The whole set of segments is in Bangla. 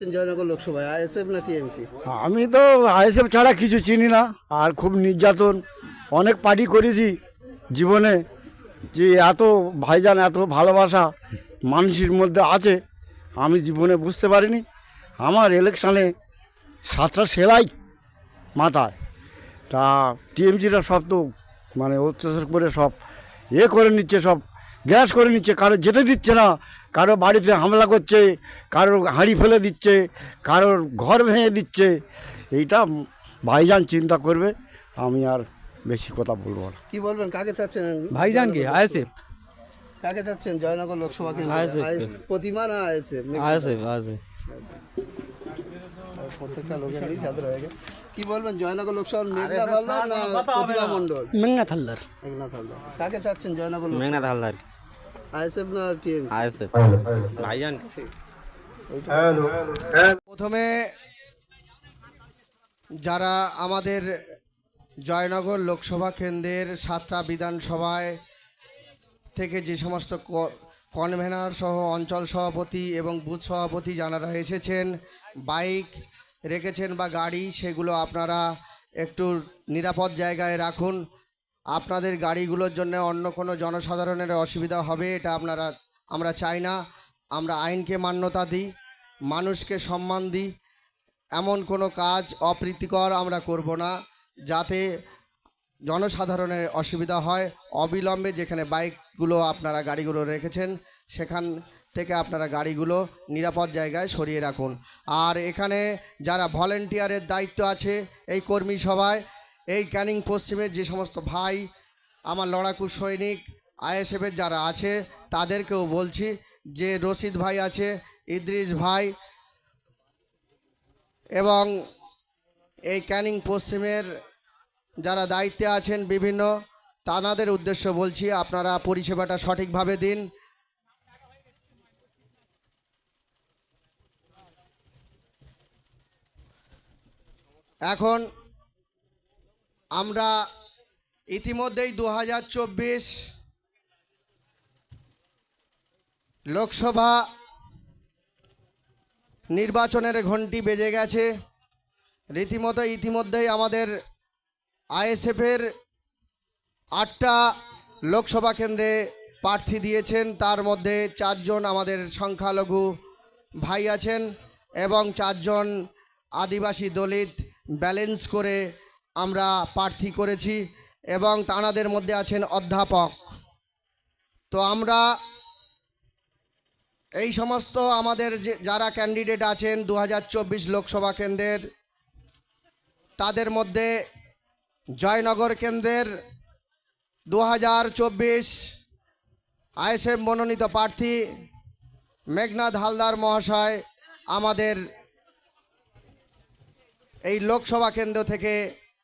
না আমি তো আইএসএফ ছাড়া কিছু চিনি না, আর খুব নির্যাতন। অনেক পার্টি করেছি জীবনে যে এত ভাইজান, এত ভালোবাসা মানুষের মধ্যে আছে, আমি জীবনে বুঝতে পারিনি। আমার ইলেকশানে সাতটা সেলাই মাথায়। তা টিএমসিরা সব তো মানে অত্যাচার করে সব এ করে নিচ্ছে, সব গ্যাস করে নিচ্ছে, কারও যেতে দিচ্ছে না কারও বাড়িতে হামলা করছে কারোর হাঁড়ি ফেলে দিচ্ছে কারোর ঘর ভেঙে দিচ্ছে। এইটা ভাইজান চিন্তা করবে আমি আর বেশি কথা বলব না। কি বলবেন? কাকে চাচ্ছেন? ভাইজান কি? আইএসএফ। কাকে চাচ্ছেন? জয়নগর লোকসভা কেন্দ্রে। প্রতিমা না আছে আছে প্রত্যেকটা লোকের যাদের হয়ে গেছে। কি বলবেন? জয়নগর লোকসভার মেঘনাথ হালদার না প্রতিমা মণ্ডল? মেঘনাথ হালদার মেঘনাথ হালদার কাকে চাচ্ছেন জয়নগর মেঘনাথ হালদার আইএসএফ না টিএমসি? আছে ভাইজান। প্রথমে যারা আমাদের জয়নগর লোকসভা কেন্দ্রের সাতটা বিধানসভায় থেকে যে সমস্ত ক- কনভেনার সহ অঞ্চল সভাপতি এবং বুথ সভাপতি যারা এসেছেন বাইক রেখেছেন বা গাড়ি সেগুলো আপনারা একটু নিরাপদ জায়গায় রাখুন। আপনাদের গাড়িগুলোর জন্য অন্য কোনো জনসাধারণের অসুবিধা হবে, এটা আপনারা, আমরা চাই না। আমরা আইনকে মান্যতা দিই, মানুষকে সম্মান দিই। এমন কোনো কাজ অপ্রীতিকর আমরা করব না, যাতে জনসাধারণের অসুবিধা হয়। অবিলম্বে যেখানে বাইকগুলো আপনারা গাড়িগুলো রেখেছেন, সেখান থেকে আপনারা গাড়িগুলো নিরাপদ জায়গায় সরিয়ে রাখুন। আর এখানে যারা ভলেন্টিয়ারের দায়িত্ব আছে, এই কর্মী সভায় এই ক্যানিং পশ্চিমের যে সমস্ত ভাই, আমার লড়াকু সৈনিক, আইএসএফের যারা আছে, তাদেরকেও বলছি যে রশিদ ভাই আছে, ইদ্রিস ভাই এবং এই ক্যানিং পশ্চিমের যারা দায়িত্বে আছেন বিভিন্ন তানাদের উদ্দেশ্য বলছি আপনারা পরিষেবাটা সঠিকভাবে দিন। এখন আমরা ইতিমধ্যেই দু হাজার চব্বিশ লোকসভা নির্বাচনের ঘন্টি বেজে গেছে। রীতিমতো ইতিমধ্যেই আমাদের আইএসএফের আটটা লোকসভা কেন্দ্রে প্রার্থী দিয়েছেন। তার মধ্যে চারজন আমাদের সংখ্যালঘু ভাই আছেন এবং চারজন আদিবাসী দলিত ব্যালেন্স করে আমরা প্রার্থী করেছি এবং তাঁদের মধ্যে আছেন অধ্যাপক। তো আমরা এই সমস্ত আমাদের যে, যারা ক্যান্ডিডেট আছেন দু হাজার চব্বিশ লোকসভা কেন্দ্রের, তাদের মধ্যে জয়নগর কেন্দ্রের দু হাজার চব্বিশ আইএসএফ মনোনীত প্রার্থী মেঘনাথ হালদার মহাশয় আমাদের এই লোকসভা কেন্দ্র থেকে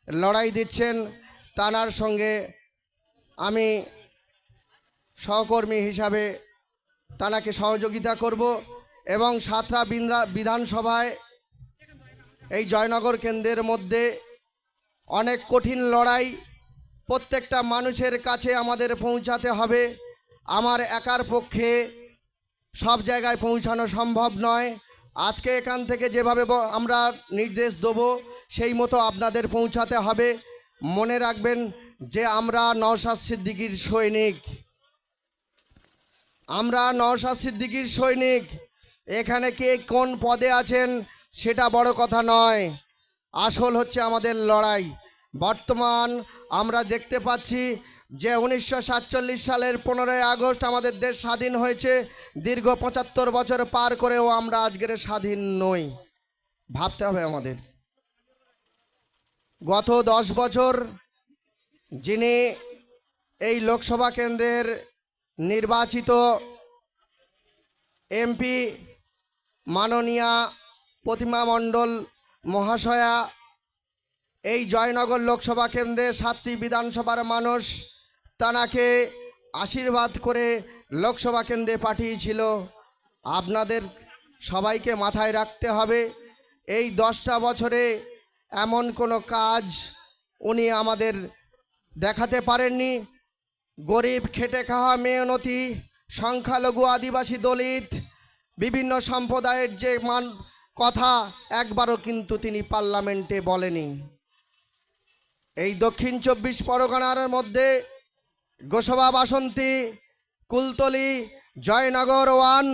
লড়াই দিচ্ছেন তানার সঙ্গে। আমি সহকর্মী হিসাবে তানাকে সহযোগিতা করব এবং সাতরা বিধানসভায় এই জয়নগর কেন্দ্রের মধ্যে অনেক কঠিন লড়াই প্রত্যেকটা মানুষের কাছে আমাদের পৌঁছাতে হবে। আমার একার পক্ষে সব জায়গায় পৌঁছানো সম্ভব নয়। আজকে এখান থেকে যেভাবে আমরা নির্দেশ দেবো সেই মতো আপনাদের পৌঁছাতে হবে। মনে রাখবেন যে আমরা নওশাদ সিদ্দিকির সৈনিক। আমরা নওশাদ সিদ্দিকির সৈনিক। এখানে কে কোন পদে আছেন সেটা বড় কথা নয়। আসল হচ্ছে আমাদের লড়াই। বর্তমান আমরা দেখতে পাচ্ছি যে উনিশশো সাতচল্লিশ সালের পনেরোই আগস্ট আমাদের দেশ স্বাধীন হয়েছে। দীর্ঘ পঁচাত্তর বছর পার করেও আমরা আজকের স্বাধীন নই। ভাবতে হবে আমাদের। গত দশ বছর যিনি এই লোকসভা কেন্দ্রের নির্বাচিত এমপি মাননীয়া প্রতিমা মণ্ডল মহাশয়া, এই জয়নগর লোকসভা কেন্দ্রে সাতটি বিধানসভার মানুষ তানাকে আশীর্বাদ করে লোকসভা কেন্দ্রে পাঠিয়েছিল। আপনাদের সবাইকে মাথায় রাখতে হবে, এই দশটা বছরে এমন কোনো কাজ উনি আমাদের দেখাতে পারেননি। গরিব, খেটে খাওয়া মেয়নতি সংখ্যালঘু, আদিবাসী, দলিত, বিভিন্ন সম্প্রদায়ের যে মান, কথা একবারও কিন্তু তিনি পার্লামেন্টে বলেনি। এই দক্ষিণ চব্বিশ পরগনার মধ্যে গোসবা বাসন্তী, কুলতলি, জয়নগর ওয়ান,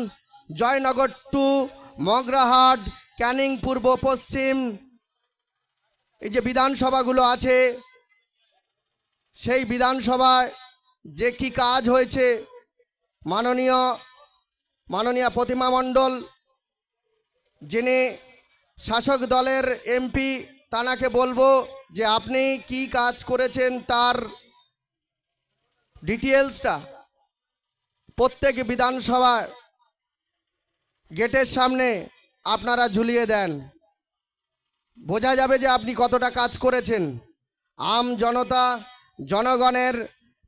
জয়নগর টু, মগরাহাট, ক্যানিং পূর্ব পশ্চিম এই যে বিধানসভাগুলো আছে, সেই বিধানসভায় যে কি কাজ হয়েছে, মাননীয় মাননীয় প্রতিমা মণ্ডল, যিনি শাসক দলের এমপি, তানাকে বলব যে আপনি কি কাজ করেছেন তার ডিটেলসটা প্রত্যেক বিধানসভা গেটের সামনে আপনারা ঝুলিয়ে দেন। বোঝা যাবে যে আপনি কতটা কাজ করেছেন। আম জনতা, জনগণের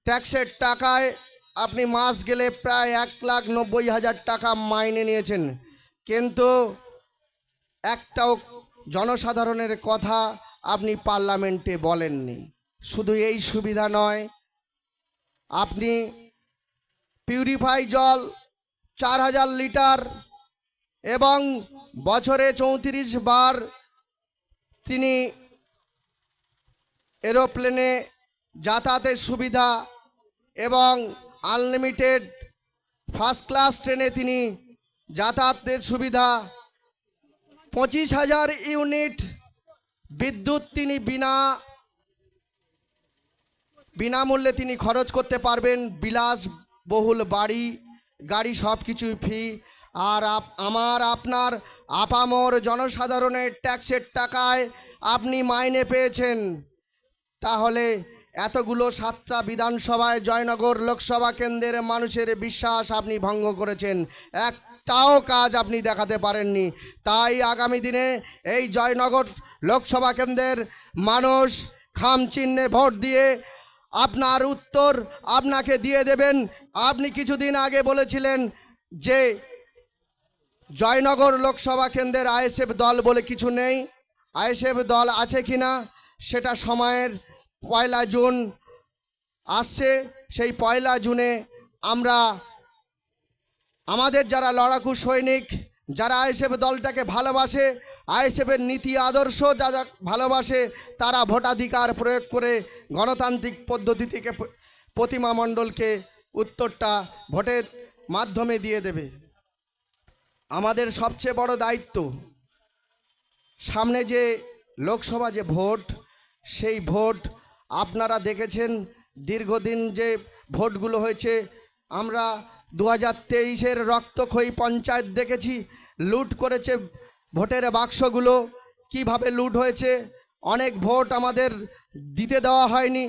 ট্যাক্সের টাকায় আপনি মাস গেলে প্রায় এক লাখ নব্বই হাজার টাকা মাইনে নিয়েছেন। কিন্তু একটাও জনসাধারণের কথা আপনি পার্লামেন্টে বলেননি। শুধু এই সুবিধা নয়, আপনি পিউরিফাই জল চার হাজার লিটার এবং বছরে চৌত্রিশ বার তিনি এরোপ্লেনে যাতায়াতের সুবিধা এবং আনলিমিটেড ফার্স্ট ক্লাস ট্রেনে তিনি যাতায়াতের সুবিধা। পঁচিশ হাজার ইউনিট বিদ্যুৎ তিনি বিনা, বিনামূল্যে তিনি খরচ করতে পারবেন। বিলাস বহুল বাড়ি, গাড়ি সব কিছুই ফ্রি। আর আমার, আপনার আপামর জনসাধারণের ট্যাক্সের টাকায় আপনি মাইনে পেয়েছেন। তাহলে এতগুলো সাতটা বিধানসভায় জয়নগর লোকসভা কেন্দ্রের মানুষের বিশ্বাস আপনি ভঙ্গ করেছেন। একটাও কাজ আপনি দেখাতে পারেননি। তাই আগামী দিনে এই জয়নগর লোকসভা কেন্দ্রের মানুষ খাম চিহ্নে ভোট দিয়ে আপনার উত্তর আপনাকে দিয়ে দেবেন। আপনি কিছুদিন আগে বলেছিলেন যে জয়নগর লোকসভা কেন্দ্রের আইএসএফ দল বলে কিছু নেই। আইএসএফ দল আছে কি না সেটা সময়ের পয়লা জুন আসছে। সেই পয়লা জুনে আমরা, আমাদের যারা লড়াকু সৈনিক, যারা আইএসএফ দলটাকে ভালোবাসে, আইএসএফের নীতি আদর্শ যারা ভালোবাসে, তারা ভোটাধিকার প্রয়োগ করে গণতান্ত্রিক পদ্ধতি থেকে প্রতিমা মণ্ডলকে উত্তরটা ভোটের মাধ্যমে দিয়ে দেবে। আমাদের সবচেয়ে বড় দায়িত্ব। সামনে যে লোকসভা যে ভোট, সেই ভোট আপনারা দেখেছেন, দীর্ঘদিন যে ভোটগুলো হয়েছে, আমরা দু হাজার তেইশের রক্তক্ষয়ী পঞ্চায়েত দেখেছি, লুট করেছে ভোটের বাক্সগুলো, কীভাবে লুট হয়েছে, অনেক ভোট আমাদের দিতে দেওয়া হয়নি।